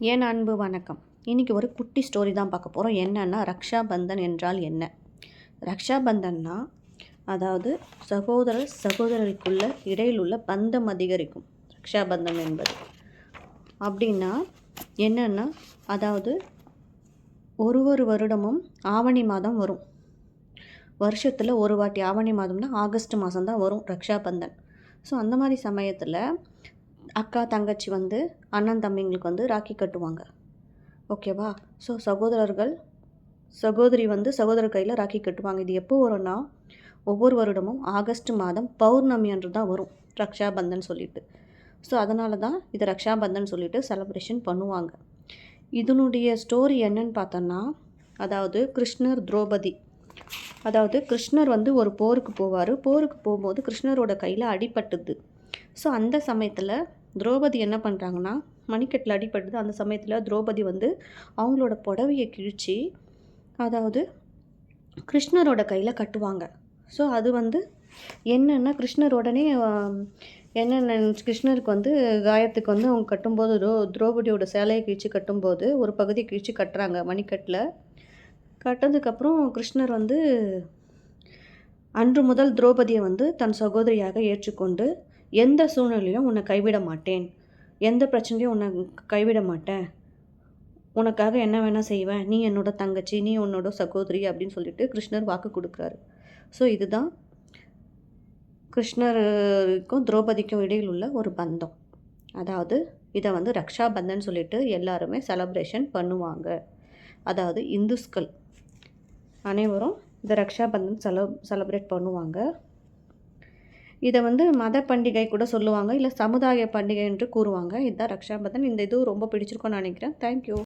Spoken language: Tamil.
என் அன்பு வணக்கம். இன்றைக்கி ஒரு குட்டி ஸ்டோரி தான் பார்க்க போகிறோம் என்னன்னா ரக்ஷா பந்தன் என்றால் என்ன? ரக்ஷா பந்தன்னா அதாவது சகோதரர் சகோதரருக்குள்ள இடையில் உள்ள பந்தம் அதிகரிக்கும். ரக்ஷா பந்தன் என்பது. அப்படின்னா என்னென்னா அதாவது ஒரு ஒரு வருடமும் ஆவணி மாதம் வரும். வருஷத்தில் ஒரு வாட்டி ஆவணி மாதம்னா ஆகஸ்ட் மாதம் தான் வரும் ரக்ஷா பந்தன் ஸோ அந்த மாதிரி சமயத்தில் அக்கா தங்கச்சி வந்து அண்ணன் தம்பிங்களுக்கு வந்து ராக்கி கட்டுவாங்க. ஓகேவா ஸோ சகோதரர்கள் சகோதரி வந்து சகோதரர் கையில் ராக்கி கட்டுவாங்க. இது எப்போ வரும்னா ஒவ்வொரு வருடமும் ஆகஸ்ட் மாதம் பௌர்ணமி அன்று தான் வரும். ரக்ஷாபந்தன் சொல்லிட்டு. ஸோ அதனால தான் இது ரக்ஷாபந்தன் சொல்லிட்டு செலப்ரேஷன் பண்ணுவாங்க. இதனுடைய ஸ்டோரி என்னன்னு பார்த்தோன்னா அதாவது கிருஷ்ணர் துரோபதி. அதாவது கிருஷ்ணர் வந்து ஒரு போருக்கு போவார். போருக்கு போகும்போது கிருஷ்ணரோட கையில் அடிபட்டுது. ஸோ அந்த சமயத்தில் திரௌபதி என்ன பண்ணுறாங்கன்னா மணிக்கட்டில் அடிபட்டுது அந்த சமயத்தில் திரௌபதி வந்து அவங்களோட புடவையை கிழித்து அதாவது கிருஷ்ணரோட கையில் கட்டுவாங்க. ஸோ அது வந்து என்னென்னா கிருஷ்ணர் உடனே என்னென்ன கிருஷ்ணருக்கு வந்து காயத்துக்கு வந்து அவங்க கட்டும்போது துரோ திரௌபதியோட சேலையை கிழிச்சு கட்டும்போது ஒரு பகுதியை கிழிச்சு கட்டுறாங்க மணிக்கட்டில். கட்டதுக்கப்புறம் கிருஷ்ணர் வந்து அன்று முதல் திரௌபதியை வந்து தன் சகோதரியாக ஏற்றுக்கொண்டு எந்த சூழ்நிலையிலும் உன்னை கைவிட மாட்டேன். எந்த பிரச்சனையும் உன்னை கைவிட மாட்டேன். உனக்காக என்ன வேணால் செய்வேன். நீ என்னோட தங்கச்சி நீ உன்னோட சகோதரி அப்படின்னு சொல்லிட்டு கிருஷ்ணர் வாக்கு கொடுக்குறாரு. ஸோ இதுதான் கிருஷ்ணருக்கும் திரௌபதிக்கும் இடையில் உள்ள ஒரு பந்தம். அதாவது இதை வந்து ரக்ஷா பந்தன் சொல்லிட்டு எல்லாருமே செலப்ரேஷன் பண்ணுவாங்க. அதாவது இந்துஸ்கள் அனைவரும் இந்த ரக்ஷா பந்தன் செல செலப்ரேட் பண்ணுவாங்க. இதை வந்து மத பண்டிகை கூட சொல்லுவாங்க இல்லை சமுதாய பண்டிகை என்று கூறுவாங்க. இதுதான் ரக்ஷாபந்தன். இந்த இது ரொம்ப பிடிச்சிருக்கும்னு நினைக்கிறேன். தேங்க்யூ